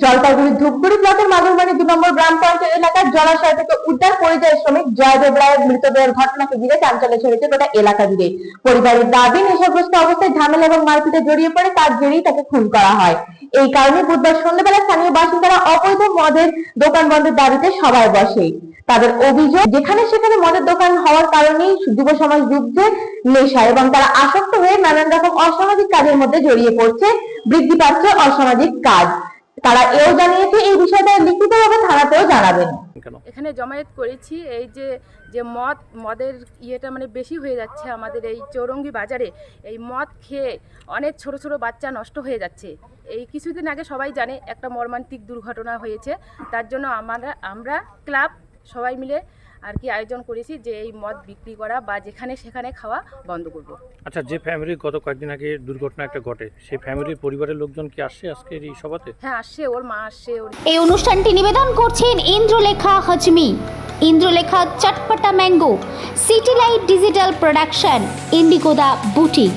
জলপাইগুড়ি ধূপগুড়ি ব্লকের মাগুরমারি দু নম্বর গ্রাম পঞ্চায়েত এলাকার জলাশয় থেকে উদ্ধার পরিযায়ী শ্রমিক জয়দেব রায়ের মৃতদেহের ঘটনাকে ঘিরে চাঞ্চল্য ছড়িয়েছে গোটা এলাকা জুড়ে। পরিবারের দাবি, নেশাগ্রস্ত অবস্থায় ঝামেলা এবং মারপিটে জড়িয়ে পড়ে তার জেরেই তাকে খুন করা হয়। এই কারণে বুধবার সন্ধ্যাবেলা স্থানীয় বাসিন্দারা অবৈধ মদের দোকান বন্ধের দাবিতে সবাই বসে। তাদের অভিযোগ, যেখানে সেখানে মদের দোকান হওয়ার কারণেই যুব সমাজ ডুবছে নেশা এবং তারা আসক্ত হয়ে নানান রকম অসামাজিক কাজের মধ্যে জড়িয়ে পড়ছে। বৃদ্ধি পাচ্ছে অসামাজিক কাজ। তারা এও জানিয়েছে এই বিষয়টা লিখিতভাবে থানাতেও জানাবেন। এখানে জমায়েত করেছি এই যে যে মদ মদের ইয়েটা মানে বেশি হয়ে যাচ্ছে আমাদের এই চৌরঙ্গি বাজারে এই মদ খেয়ে অনেক ছোট ছোট বাচ্চা নষ্ট হয়ে যাচ্ছে। এই কিছুদিন আগে সবাই জানে একটা মর্মান্তিক দুর্ঘটনা হয়েছে তার জন্য আমরা আমরা ক্লাব সবাই মিলে আর কি আয়োজন করেছি যে এই মদ বিক্রি করা বা যেখানে সেখানে খাওয়া বন্ধ করব। আচ্ছা যে ফ্যামিলির গত কয়েকদিন আগে দুর্ঘটনা একটা ঘটে সেই ফ্যামিলির পরিবারের লোকজন কি আসছে আজকের এই সভাতে? হ্যাঁ আসছে ওর মা আসছে ওর এই অনুষ্ঠানটি নিবেদন করছেন Indralekha হজমি। Indralekha চটপটা mango city light digital production ইন্ডিগোদা boutique.